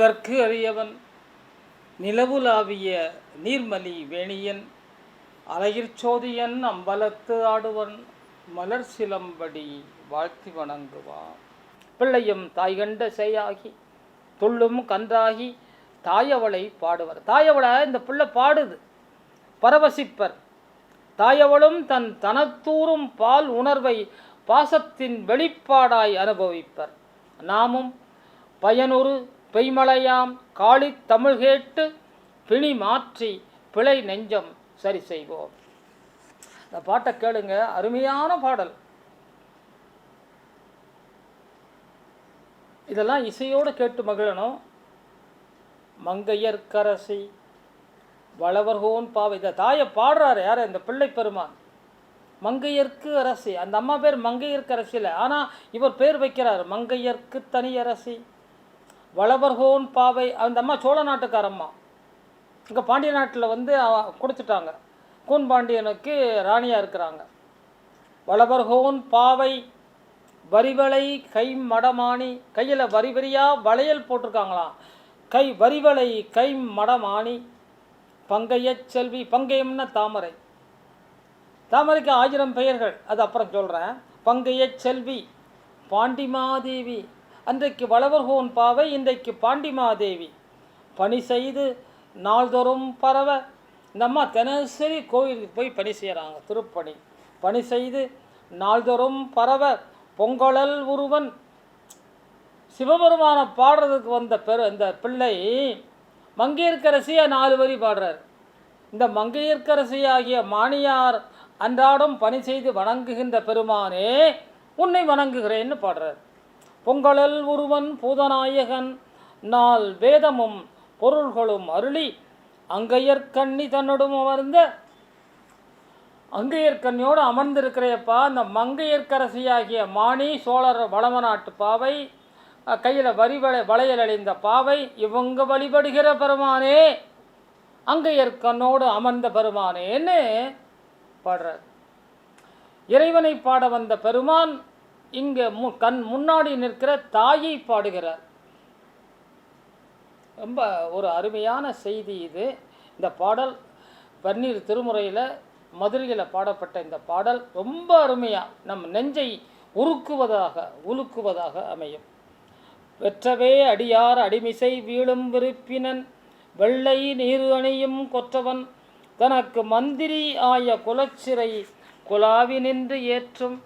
முதற்கு அறியவன் நிலவுலாவிய நீர்மலி வேணியன் அலையிற்சோதியன் அம்பலத்து ஆடுவன் மலர் சிலம்படி வாழ்த்தி வணங்குவான். பிள்ளையும் தாய் கண்ட செய்யாகி துள்ளும் கன்றாகி தாயவளை பாடுவர். தாயவளை இந்த பிள்ளை பாடுது. பரவசிப்பர். தாயவளும் தன் தனத்தூறும் பால் உணர்வை பாசத்தின் வெளிப்பாடாய் அனுபவிப்பர். நாமும் பயனொரு பெய்மழையாம் காளி தமிழ் கேட்டு பிணி மாற்றி பிழை நெஞ்சம் சரி செய்வோம். இந்த பாட்டை கேளுங்க அருமையான பாடல். இதெல்லாம் இசையோடு கேட்டு மகிழணும். மங்கையர்க்கரசி வளவர்கோன் பாவை. இந்த தாயை பாடுறாரு யார்? இந்த பிள்ளை பெருமான். மங்கையர்க்கு அரசி. அந்த அம்மா பேர் மங்கையர்க்கு அரசியில். ஆனால் இவர் பேர் வைக்கிறார். மங்கையர்க்கு தனி அரசி. வளவர்கோன் பாவை அந்த அம்மா சோழ நாட்டுக்காரம்மா இங்கே பாண்டிய நாட்டில் வந்து கொடுத்துட்டாங்க. கூன் பாண்டியனுக்கு ராணியாக இருக்கிறாங்க. வளவர்கோன் பாவை வரிவளை கை மடமாணி கையில் வரி வரியாக வளையல் போட்டிருக்காங்களாம். கை வரிவளை கை மடமாணி பங்கைய செல்வி பங்கயம்னா தாமரை. தாமரைக்கு ஆயிரம் பெயர்கள் அது அப்புறம் சொல்கிறேன் பங்கைய செல்வி பாண்டிமாதேவி அன்றைக்கு வளவர்கோன் பாவை இன்றைக்கு பாண்டிமாதேவி பணி செய்து நாள்தோறும் பரவ இந்த அம்மா தினசரி கோயிலுக்கு போய் பணி செய்கிறாங்க திருப்பணி. பணி செய்து நாள்தோறும் பரவ பொங்கலல் ஒருவன் சிவபெருமானை பாடுறதுக்கு வந்த பெரு இந்த பிள்ளை மங்கையர்க்கரசியை நாலு வரி பாடுறார். இந்த மங்கையர்க்கரசியாகிய மானியார் மாணியார் அன்றாடம் பணி செய்து வணங்குகின்ற பெருமானே உன்னை வணங்குகிறேன்னு பாடுறார். பொங்கலல் ஒருவன் பூதநாயகன் நாள் வேதமும் பொருள்களும் அருளி அங்கையற்கண்ணி தன்னோடும் அமர்ந்த அங்கையற்கண்ணியோடு அமர்ந்திருக்கிறையப்பா அந்த மங்கையர்க்கரசியாகிய மாணி சோழர் வளம நாட்டு பாவை கையில் வரி வளையல் அடைந்த பாவை இவங்க வழிபடுகிற பெருமானே அங்கையற்கண்ணோடு அமர்ந்த பெருமானேன்னு பாடுறார். இறைவனை பாட வந்த பெருமான் இங்கே மு கண் முன்னாடி நிற்கிற தாயை பாடுகிறார். ரொம்ப ஒரு அருமையான செய்தி இது. இந்த பாடல் பன்னீர் திருமுறையில் மதுரையில் பாடப்பட்ட இந்த பாடல் ரொம்ப அருமையாக நம் நெஞ்சை உருக்குவதாக உலுக்குவதாக அமையும். வெற்றவே அடியார் அடிமிசை வீழும் விருப்பினன் வெள்ளை நீர் அணியும் கொற்றவன் தனக்கு மந்திரி ஆய குலச்சிறை குலாவி நின்று ஏற்றும்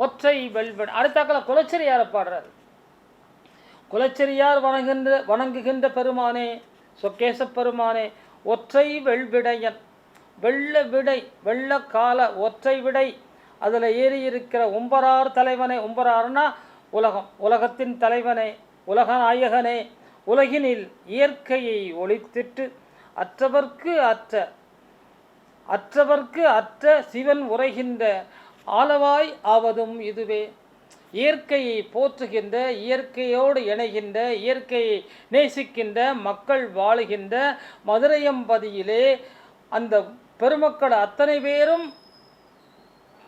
ஒற்றை வெல்வன் அடுத்தாக்கில் குலச்சரியாரை பாடுறார். பாடுறாரு வணங்குகின்ற வணங்குகின்ற பெருமானே சொக்கேச பெருமானே ஒற்றை வெள்விடையன் வெள்ள விடை வெள்ள கால ஒற்றை விடை அதில் ஏறி இருக்கிற உம்பரார் தலைவனே உம்பரார்னா உலகம் உலகத்தின் தலைவனே உலக நாயகனே உலகினில் இயற்கையை ஒழித்திட்டு அற்றவர்க்கு அற்ற அற்றவர்க்கு அற்ற சிவன் உரைகின்ற ஆளவாய் ஆவதும் இதுவே. இயற்கையை போற்றுகின்ற இயற்கையோடு இணைகின்ற இயற்கையை நேசிக்கின்ற மக்கள் வாழுகின்ற மதுரையம்பதியிலே அந்த பெருமக்கள் அத்தனை பேரும்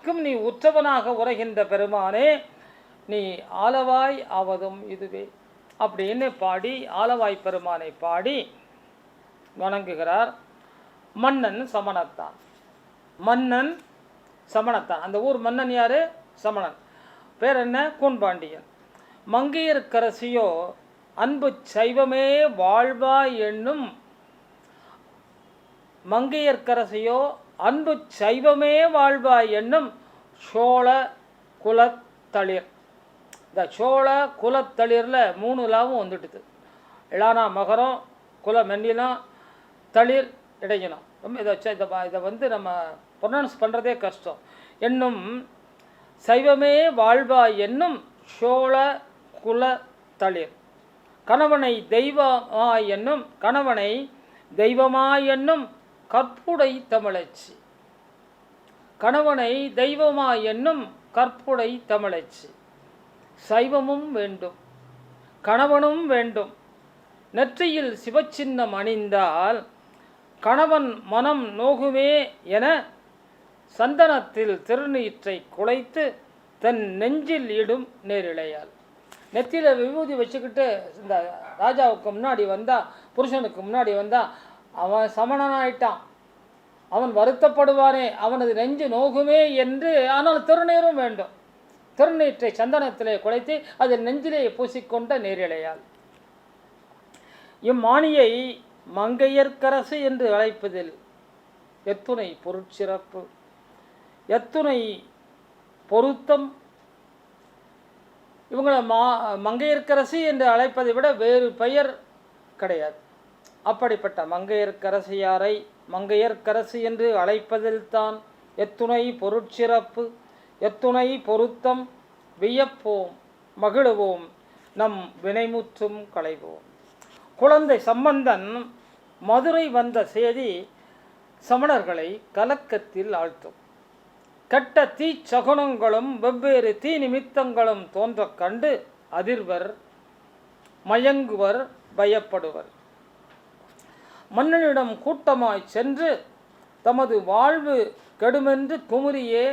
நீ உற்றவனாக உரைகின்ற பெருமானே நீ ஆளவாய் ஆவதும் இதுவே. அப்படின்னு பாடி ஆலவாய் பெருமானை பாடி வணங்குகிறார் மன்னன் சமணத்தான். மன்னன் சமணத்தான். அந்த ஊர் மன்னன் யார்? சமணன். பேர் என்ன? கூன்பாண்டியன். மங்கையர்க்கரசியோ அன்பு சைவமே வாழ்வா என்னும் மங்கையர்க்கரசியோ அன்பு சைவமே வாழ்வா என்னும் சோழ குலத்தளிர். இந்த சோழ குலத்தளிரில் மூணு லாவும் வந்துட்டுது. இளானா மகரம் குல மென்னிலம் தளிர் இடையினம். ரொம்ப இதை வச்சா இதை இதை வந்து நம்ம ப்ரொனவுன்ஸ் பண்ணுறதே கஷ்டம். என்னும் சைவமே வாழ்வா என்னும் சோழ குல தளிர். கணவனை தெய்வமா என்னும் கணவனை தெய்வமா என்னும் கற்புடை தமிழச்சி. கணவனை தெய்வமா என்னும் கற்புடை தமிழச்சி. சைவமும் வேண்டும் கணவனும் வேண்டும். நெற்றியில் சிவச்சின்னம் அணிந்தால் கணவன் மனம் நோகுமே என சந்தனத்தில் திருநீற்றை குலைத்து தன் நெஞ்சில் இடும் நேரிழையால் நெத்தியில் விபூதி வச்சுக்கிட்டு இந்த ராஜாவுக்கு முன்னாடி வந்தால் புருஷனுக்கு முன்னாடி வந்தால் அவன் சமணனாயிட்டான். அவன் வருத்தப்படுவானே அவனது நெஞ்சு நோகுமே என்று ஆனால் திருநீரும் வேண்டும். திருநீற்றை சந்தனத்திலே குலைத்து அதில் நெஞ்சிலே பூசிக்கொண்ட நேரிழையால் இம்மானியை மங்கையர்க்கரசு என்று அழைப்பதில் எத்துணை பொருட்சிறப்பு. எத்துணை பொருத்தம். இவங்களை மா மங்கையர்க்கரசி என்று அழைப்பதை விட வேறு பெயர் கிடையாது. அப்படிப்பட்ட மங்கையர்க்கரசியாரை மங்கையர்க்கரசி என்று அழைப்பதில்தான் எத்துணை பொருட்சிறப்பு எத்துணை பொருத்தம். வியப்போம் மகிழுவோம் நம் வினைமுற்றும் களைவோம். குழந்தை சம்பந்தன் மதுரை வந்த செய்தி சமணர்களை கலக்கத்தில் ஆழ்த்தும். கெட்ட தீச்சகுனங்களும் வெவ்வேறு தீ நிமித்தங்களும் தோன்றக் கண்டு அதிர்வர் மயங்குவர் பயப்படுவர். மன்னனிடம் கூட்டமாய் சென்று தமது வாழ்வு கெடுமென்று குமுறியே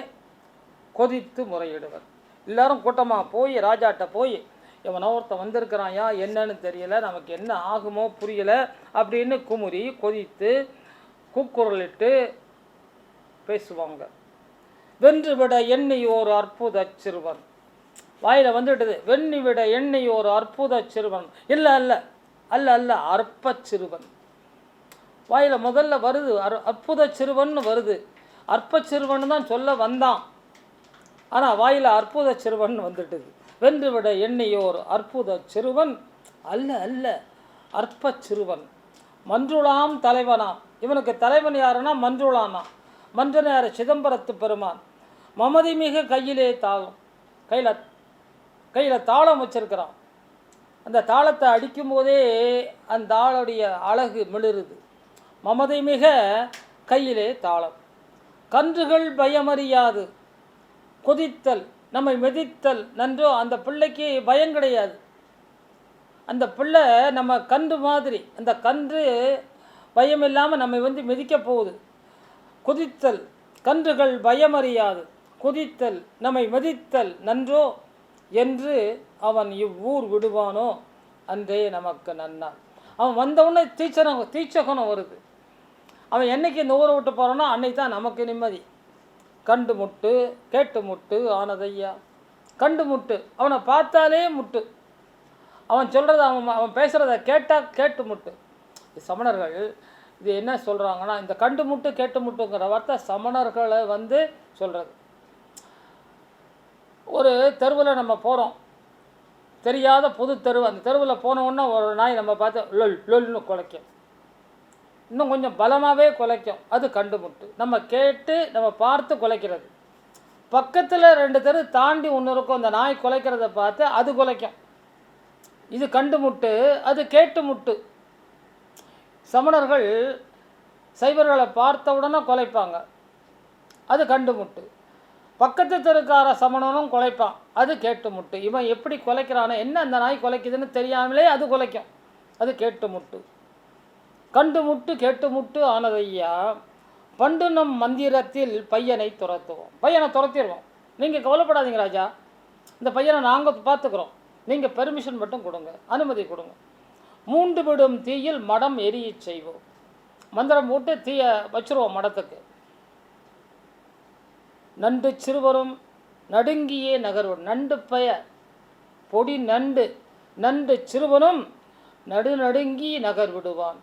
கொதித்து முறையிடுவர். எல்லாரும் கூட்டமாக போய் ராஜாட்ட போய் இவனோ ஒருத்தன் வந்திருக்கிறாயா என்னன்னு தெரியல நமக்கு என்ன ஆகுமோ புரியலை அப்படின்னு குமுறி கொதித்து கூக்குரலிட்டு பேசுவாங்க. வென்றுவிட எண்ணெய் ஒரு அற்புத சிறுவன். வாயில் வந்துவிட்டது வெண்ணி விட எண்ணி ஒரு அற்புத சிறுவன். இல்லை அல்ல அல்ல அல்ல அற்ப சிறுவன். வாயில் முதல்ல வருது அற் அற்புத சிறுவன் வருது. அற்ப சிறுவன் தான் சொல்ல வந்தான். ஆனால் வாயில் அற்புத சிறுவன் வந்துட்டுது. வென்றுவிட எண்ணியோர் அற்புத சிறுவன். அல்ல அல்ல அற்ப சிறுவன். மன்றுளாம் தலைவனாம். இவனுக்கு தலைவன் யாருன்னா மன்றுளானா மன்றன் யார் சிதம்பரத்து பெருமான். மமதி மிக கையிலே தாளம் கையில் கையில் தாளம் வச்சுருக்கிறான். அந்த தாளத்தை அடிக்கும்போதே அந்த ஆளுடைய அழகு மிளிருது. மமதை மிக கையிலே தாளம். கன்றுகள் பயமறியாது. கொதித்தல் நம்மை மிதித்தல் நன்றோ அந்த பிள்ளைக்கு பயம் கிடையாது. அந்த பிள்ளை நம்ம கன்று மாதிரி அந்த கன்று பயம் இல்லாமல் நம்மை வந்து மிதிக்க போகுது. குதித்தல் கன்றுகள் பயமறியாது. குதித்தல் நம்மை மதித்தல் நன்றோ? என்று அவன் இவ்வூர் விடுவானோ? அன்றே நமக்கு நன்னான் அவன் வந்தவுடனே தீச்சனம் தீச்சகனம் வருது. அவன் என்னைக்கு இந்த ஊரை விட்டு போகிறானோ அன்னைக்கு தான் நமக்கு நிம்மதி. கண்டு முட்டு கேட்டு முட்டு ஆனதையா? கண்டு முட்டு. அவனை பார்த்தாலே முட்டு. அவன் சொல்கிறத அவன் அவன் பேசுகிறத கேட்டால் கேட்டு முட்டு. சமணர்கள் இது என்ன சொல்கிறாங்கன்னா இந்த கண்டு முட்டு கேட்டு முட்டுங்கிற வார்த்தை சமணர்களை வந்து சொல்கிறது ஒரு தெருவில் நம்ம போகிறோம் தெரியாத புது தெருவு. அந்த தெருவில் போனோன்னா ஒரு நாய் நம்ம பார்த்து லொல் லொல்னு குலைக்கும். இன்னும் கொஞ்சம் பலமாகவே குலைக்கும். அது கண்டுமுட்டு நம்ம கேட்டு நம்ம பார்த்து குலைக்கிறது. பக்கத்தில் ரெண்டு தெரு தாண்டி ஒன்று இருக்கும். அந்த நாய் குலைக்கிறத பார்த்து அது குலைக்கும். இது கண்டு முட்டு அது கேட்டு முட்டு சமணர்கள் சைவர்களை பார்த்த உடனே குலைப்பாங்க. அது கண்டு முட்டு பக்கத்து தெருக்கார சமணனும் குலைப்பான். அது கேட்டு முட்டு. இவன் எப்படி குலைக்கிறானோ என்ன அந்த நாய் குலைக்குதுன்னு தெரியாமலே அது குலைக்கும். அது கேட்டு முட்டு. கண்டு முட்டு கேட்டு முட்டு ஆனதையா பண்டு நம் மந்திரத்தில் பையனை துரத்துவோம். பையனை துரத்திடுவோம். நீங்கள் கவலைப்படாதீங்க ராஜா. இந்த பையனை நாங்கள் பார்த்துக்குறோம். நீங்கள் பெர்மிஷன் மட்டும் கொடுங்க. அனுமதி கொடுங்க. மூண்டு விடும் தீயில் மடம் எரியச் செய்வோம். மந்திரம் போட்டு தீயை வச்சுருவோம் மடத்துக்கு. நண்டு சிறுவரும் நடுங்கியே நகர்வர். நண்டு பெயர் பொடி நண்டு நண்டு சிறுவனும் நடுநடுங்கி நகர் விடுவான்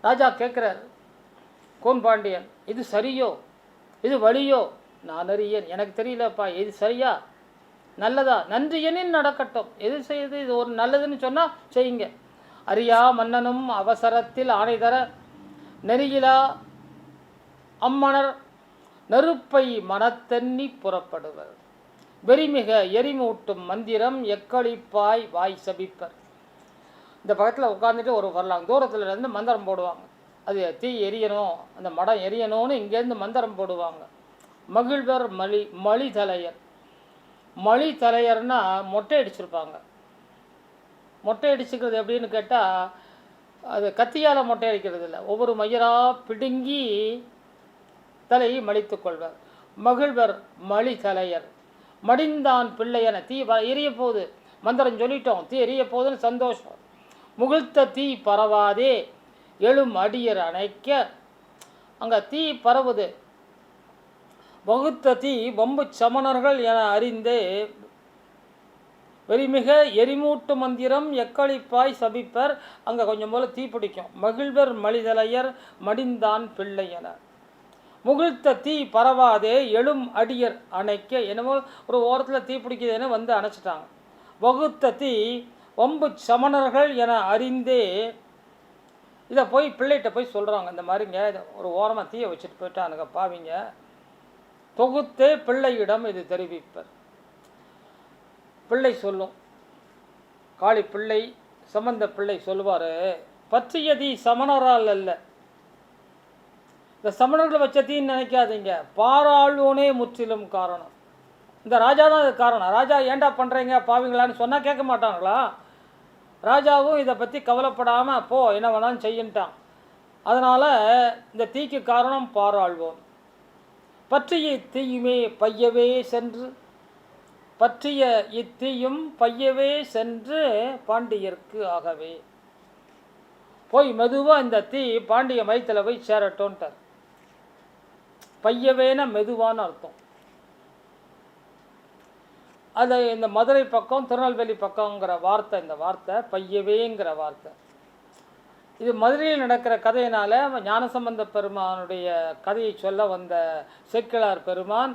ராஜா கேட்குறார் கோன்பாண்டியன் இது சரியோ? இது வழியோ? நான் அறியேன். எனக்கு தெரியலப்பா. இது சரியா? நல்லதா? நன்றி எனில் நடக்கட்டும். எது செய்யுது இது ஒரு நல்லதுன்னு சொன்னால் செய்யுங்க. அறியா மன்னனும் அவசரத்தில் ஆணை தர நெறியிலா அம்மணர் நெருப்பை மனத்தென்னி புறப்படுவர். வெறிமிக எரிமூட்டும் மந்திரம் எக்களிப்பாய் வாய் சபிப்பர். இந்த பக்கத்தில் உட்காந்துட்டு ஒரு வரலாம் தூரத்தில் இருந்து மந்திரம் போடுவாங்க. அது தீ எரியணும் அந்த மடம் எரியணும்னு இங்கேருந்து மந்திரம் போடுவாங்க. மகிழ்வர் மலி மலி தலையர் மலி தலையர்னா மொட்டை அடிச்சிருப்பாங்க. மொட்டை அடிச்சுக்கிறது எப்படின்னு கேட்டால் அது கத்தியால் மொட்டை அடிக்கிறது இல்லை ஒவ்வொரு மயிராக பிடுங்கி தலையை மலித்து கொள்வர் மகிழ்வர் மலி தலையர் மடிந்தான் பிள்ளை என தீ வ- எரிய போது மந்திரம் சொல்லிட்டோம் தீ எரிய போதுன்னு சந்தோஷம். முகிழ்த்த தீ பரவாதே எழும் அடியர் அணைக்க. அங்கே தீ பரவுது. வகுத்த தீ வம்பு சமணர்கள் என அறிந்தே வெறிமிக எரிமூட்டு மந்திரம் எக்களிப்பாய் சபிப்பர். அங்கே கொஞ்சம் போல தீ பிடிக்கும். மகிழ்வர் மலிதலையர் மடிந்தான் பிள்ளை என முகிழ்த்த தீ பரவாதே எழும் அடியர் அணைக்க. என்னமோ ஒரு ஓரத்தில் தீ பிடிக்குதுன்னு வந்து அணைச்சிட்டாங்க. வகுத்த தீ ஒம்பு சமணர்கள் என அறிந்தே. இதை போய் பிள்ளைகிட்ட போய் சொல்கிறாங்க இந்த மாதிரிங்க ஒரு ஓரமாக தீயை வச்சுட்டு போயிட்டானுங்க பாவிங்க. தொகுத்தே பிள்ளையிடம் இது தெரிவிப்பர். பிள்ளை சொல்லும். காளி பிள்ளை சம்பந்த பிள்ளை சொல்லுவார் பற்றியதி சமணரால் அல்ல. இந்த சமணர்கள் வச்ச தீன்னு நினைக்காதீங்க. பாராளுவனே முற்றிலும் காரணம். இந்த ராஜா தான் இது காரணம். ராஜா ஏன்டா பண்ணுறீங்க பாவிங்களான்னு சொன்னால் கேட்க மாட்டாங்களா? ராஜாவும் இதை பற்றி கவலைப்படாமல் போ என்ன வேணாலும் செய்யின்ட்டான். அதனால் இந்த தீக்கு காரணம் பாராள்வோம் பற்றிய தீயுமே பையவே சென்று பற்றிய இத்தீயும் பையவே சென்று பாண்டியர்க்கு ஆகவே. போய் மெதுவாக இந்த தீ பாண்டிய மைத்தில் போய் சேரட்டோன்ட்டார் பையவேன மெதுவான அர்த்தம். அது இந்த மதுரை பக்கம் திருநெல்வேலி பக்கங்கிற வார்த்தை இந்த வார்த்தை பையவேங்கிற வார்த்தை. இது மதுரையில் நடக்கிற கதையினால ஞானசம்பந்த பெருமானுடைய கதையை சொல்ல வந்த செக்கிலார் பெருமான்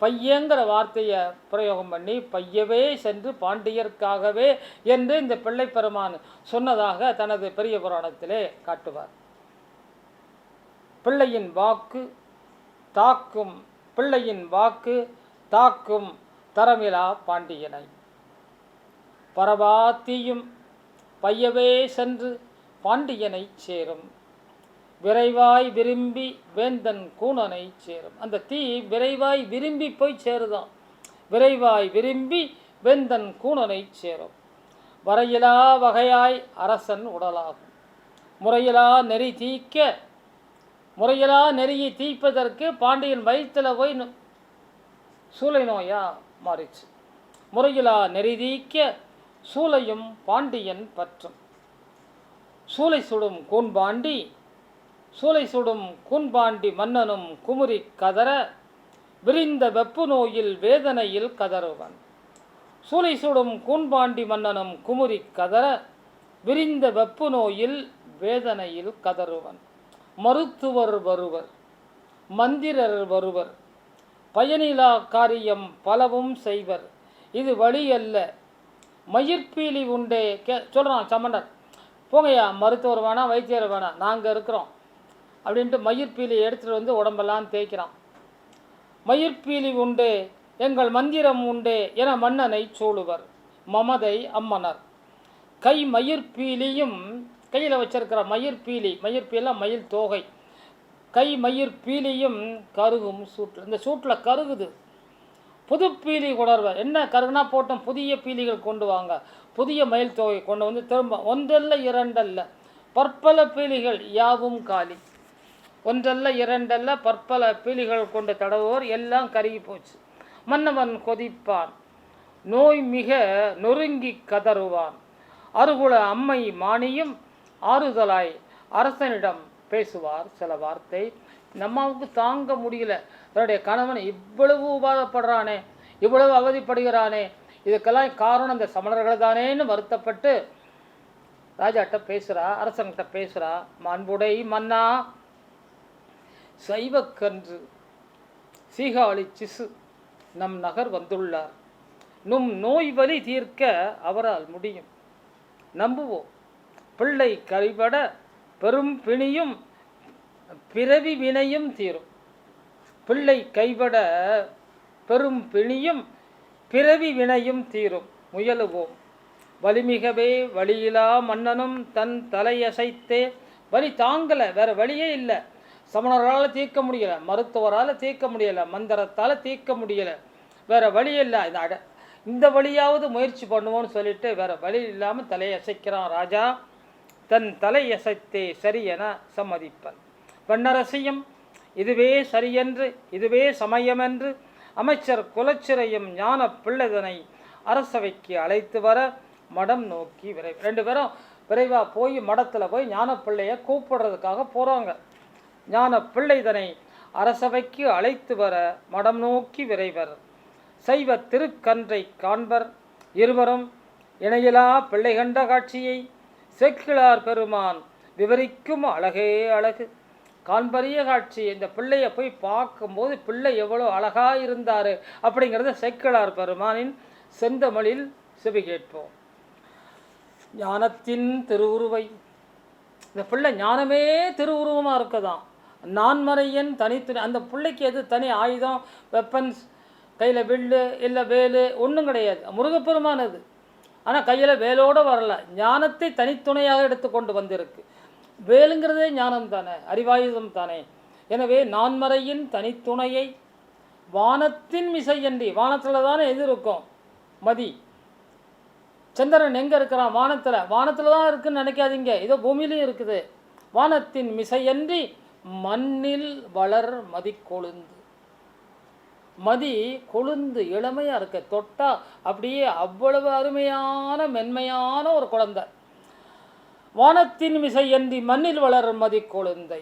பையங்கிற வார்த்தையை பிரயோகம் பண்ணி பையவே சென்று பாண்டியர்க்காகவே என்று இந்த பிள்ளை பெருமான் சொன்னதாக தனது பெரிய புராணத்திலே காட்டுவார். பிள்ளையின் வாக்கு தாக்கும் பிள்ளையின் வாக்கு தாக்கும் தரமிலா பாண்டியனை. பரபாத்தியும் பையவே சென்று பாண்டியனை சேரும். விரைவாய் விரும்பி வேந்தன் கூணனை சேரும். அந்த தீ விரைவாய் விரும்பி போய் சேருதான். விரைவாய் விரும்பி வேந்தன் கூணனை சேரும். வரையிலா வகையாய் அரசன் உடலாகும். முறையிலா நெறி தீக்க முறையிலா நெறியை தீப்பதற்கு பாண்டியன் வயிற்றில் போய் சூளை நோயா மாறிச்சு. முறையிலா நெறி தீக்க சூளையும் பாண்டியன் பற்றும். சூளை சுடும் கூன்பாண்டி சூளை சுடும் கூன்பாண்டி மன்னனும் குமுறி கதற விரிந்த வெப்பு நோயில் வேதனையில் கதறுவன். சூளை சுடும் கூன்பாண்டி மன்னனும் குமுறி கதற விரிந்த வெப்பு நோயில் வேதனையில் கதறுவன். மருத்துவர் வருவர் மந்திரர் வருவர் பயனிலா காரியம் பலவும் செய்வர். இது வழி அல்ல. மயிர்பீலி உண்டே. கே சொல்கிறான் சமண்டர் போங்கய்யா மருத்துவர் வேணாம் வைத்தியர் வேணாம் நாங்கள் இருக்கிறோம். அப்படின்ட்டு மயிர்பீலி எடுத்துகிட்டு வந்து உடம்பெல்லாம் தேய்க்கிறான். மயிர்பீலி உண்டு எங்கள் மந்திரம் உண்டு என மன்னனை சூழுவர். மமதை அம்மனர். கை மயிர்பீலியும் கையில் வச்சிருக்கிற மயிர்பீலி மயிர்பீலாம் மயில் தோகை. கை மயிர் பீலியும் கருகும் சூட்டில் இந்த சூட்டில் கருகுது. புது பீலி உணர்வர் என்ன கருகுனா போட்டோம் புதிய பீலிகள் கொண்டு வாங்க. புதிய மயில் தொகை கொண்டு வந்து திரும்ப ஒன்றல்ல இரண்டல்ல பற்பல பீலிகள் யாவும் காலி. ஒன்றல்ல இரண்டல்ல பற்பல பீலிகள் கொண்டு தடவோர் எல்லாம் கருகி போச்சு. மன்னவன் கொதிப்பான். நோய் மிக நொறுங்கி கதறுவான். அருகுல அம்மை மானியும் ஆறுதலாய் அரசனிடம் பேசுவார் சில வார்த்தை. நம்மாவுக்கு தாங்க முடியல. தன்னுடைய கணவன் இவ்வளவு உபாதப்படுறானே இவ்வளவு அவதிப்படுகிறானே இதுக்கெல்லாம் காரணம் இந்த சமணர்கள் தானேன்னு வருத்தப்பட்டு ராஜாட்ட பேசுகிறா அரசன்கிட்ட பேசுகிறா மண்புடை மன்னா சைவக்கன்று சீகாழி சிசு நம் நகர் வந்துள்ளார். நும் நோய் வலி தீர்க்க அவரால் முடியும். நம்புவோம். பிள்ளை கைபட பெரும் பிணியும் பிறவி வினையும் தீரும். பிள்ளை கைபட பெரும் பிணியும் பிறவி வினையும் தீரும். முயலுவோம். வலிமிகவே வழியிலா மன்னனும் தன் தலையசைத்தே. வலி தாங்கலை வேறு வழியே இல்லை. சமணரால் தீர்க்க முடியலை மருத்துவரால் தீர்க்க முடியலை மந்திரத்தால் தீர்க்க முடியலை. வேற வழி இல்லை. இந்த அட இந்த வழியாவது முயற்சி பண்ணுவோன்னு சொல்லிட்டு வேறு வழி இல்லாமல் தலையசைக்கிறான் ராஜா. தன் தலையசைத்தே சரி என சம்மதிப்பன். வண்ணரசியும் இதுவே சரியென்று இதுவே சமயமென்று அமைச்சர் குலச்சிறையும் ஞான பிள்ளைதனை அரசவைக்கு அழைத்து வர மடம் நோக்கி விரை ரெண்டு பேரும் விரைவாக போய் மடத்தில் போய் ஞான பிள்ளைய கூப்பிடுறதுக்காக போகிறாங்க ஞான பிள்ளைதனை அரசவைக்கு அழைத்து வர மடம் நோக்கி விரைவர் சைவ திருக்கன்றை காண்பர் இருவரும் இணையிலா பிள்ளை கண்ட காட்சியை சேக்கிழார் பெருமான் விவரிக்கும் அழகே அழகு. காண்பரிய காட்சி இந்த பிள்ளையை போய் பார்க்கும்போது பிள்ளை எவ்வளோ அழகாக இருந்தார் அப்படிங்கிறத சேக்கிழார் பெருமானின் செந்தமிழில் செவி கேட்போம். ஞானத்தின் திருவுருவை. இந்த பிள்ளை ஞானமே திருவுருவமாக இருக்கதான். நான்மறையன் தனித்து அந்த பிள்ளைக்கு எது தனி ஆயுதம் வெப்பன்ஸ் கையில் வில்லு இல்லை வேலு ஒன்றும் கிடையாது. முருகப்பெருமான் அது. ஆனால் கையில் வேலோடு வரல. ஞானத்தை தனித்துணையாக எடுத்துக்கொண்டு வந்திருக்கு. வேலுங்கிறதே ஞானம் தானே அறிவாயுதம் தானே. எனவே நான்மறையின் தனித்துணையை வானத்தின் மிசையன்றி வானத்தில் தானே எது இருக்கும்? மதி. சந்திரன் எங்கே இருக்கிறான்? வானத்தில். வானத்தில் தான் இருக்குன்னு நினைக்காதீங்க. இதோ பூமியிலையும் இருக்குது. வானத்தின் மிசையன்றி மண்ணில் வளர் மதி கொழுந்து மதி கொழுந்து இளமையாக இருக்க. தொட்டா அப்படியே அவ்வளவு அருமையான மென்மையான ஒரு குழந்தை. வானத்தின் மிசையன்றி மண்ணில் வளரும் மதி கொழுந்தை.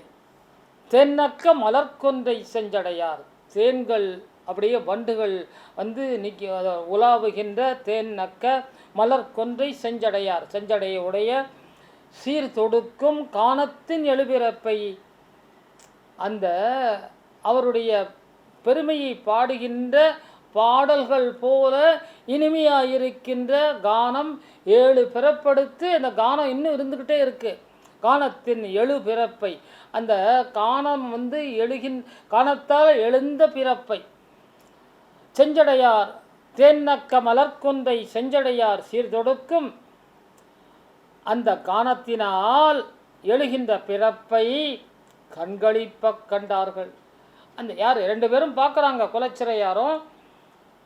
தென்னக்க மலர்கொன்றை செஞ்சடையார். தேன்கள் அப்படியே வண்டுகள் வந்து நிற்கி உலாவுகின்ற தேன் நக்க மலர்கொன்றை செஞ்சடையார். செஞ்சடைய உடைய சீர் தொடுக்கும் காணத்தின் எழுபிறப்பை அந்த அவருடைய பெருமையை பாடுகின்ற பாடல்கள் போல இனிமையாயிருக்கின்ற கானம் ஏழு பிறப்படுத்து அந்த கானம் இன்னும் இருந்துக்கிட்டே இருக்கு. கானத்தின் எழு பிறப்பை. அந்த கானம் வந்து எழுகின் கானத்தால் எழுந்த பிறப்பை. செஞ்சடையார் தேன்னக்க மலர்கொன்றை செஞ்சடையார் சீர்தொடுக்கும் அந்த கானத்தினால் எழுகின்ற பிறப்பை கண்களிப்பக் கண்டார்கள். அந்த யார்? ரெண்டு பேரும் பார்க்குறாங்க குலச்சிறையாரும்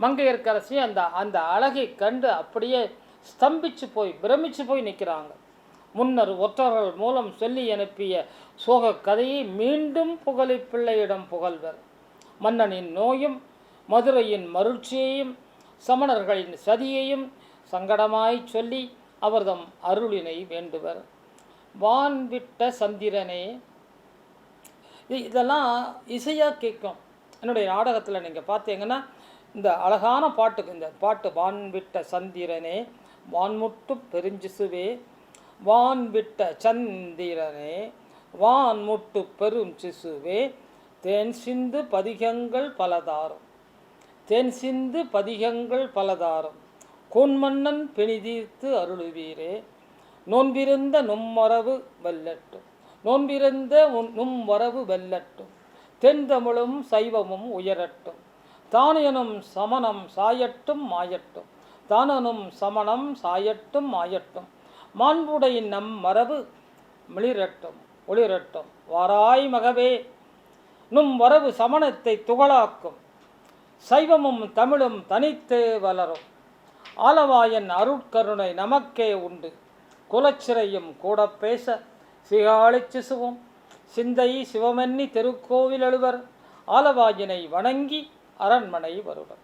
மங்கையர்க்கரசி அந்த அந்த அழகை கண்டு அப்படியே ஸ்தம்பிச்சு போய் பிரமிச்சு போய் நிற்கிறாங்க முன்னர் ஒற்றர்கள் மூலம் சொல்லி அனுப்பிய சோக கதையை மீண்டும் புகழி பிள்ளையிடம் புகழ்வர். மன்னனின் நோயும் மதுரையின் மருட்சியையும் சமணர்களின் சதியையும் சங்கடமாய் சொல்லி அவர்தம் அருளினை வேண்டுவர். வான் விட்ட சந்திரனே இதெல்லாம் இசையாக கேட்கும். என்னுடைய நாடகத்தில் நீங்கள் பார்த்தீங்கன்னா இந்த அழகான பாட்டுக்கு இந்த பாட்டு வான் விட்ட சந்திரனே வான்முட்டு பெருஞ்சிசுவே வான் விட்ட சந்திரனே வான் முட்டு பெரும் சிசுவே தேன் சிந்து பதிகங்கள் பலதாரும் தேன் சிந்து பதிகங்கள் பலதாரும் கோன்மன்னன் பெணிதீர்த்து அருளுவீரே நோன்பிருந்த நும்மரவு வல்லட்டும் நோன்பிருந்த உன்- நும்மரவு வெல்லட்டும். தென்தமிழும் சைவமும் உயரட்டும். தானியனும் சமணம் சாயட்டும் மாயட்டும். தானனும் சமணம் சாயட்டும் மாயட்டும். மாண்புடை நம் மரபு மிளிரட்டும் ஒளிரட்டும். வாராய் மகவே நும் வரவு சமணத்தை துகளாக்கும். சைவமும் தமிழும் தனித்து வளரும். ஆலவாயன் அருட்கருணை நமக்கே உண்டு. குலச்சிறையும் கூட பேச சிகாளிச் சிவம். சிந்தை சிவமென்னி திருக்கோவில் எழுவர் ஆலவாயினை வணங்கி அரண்மனை வருவர்.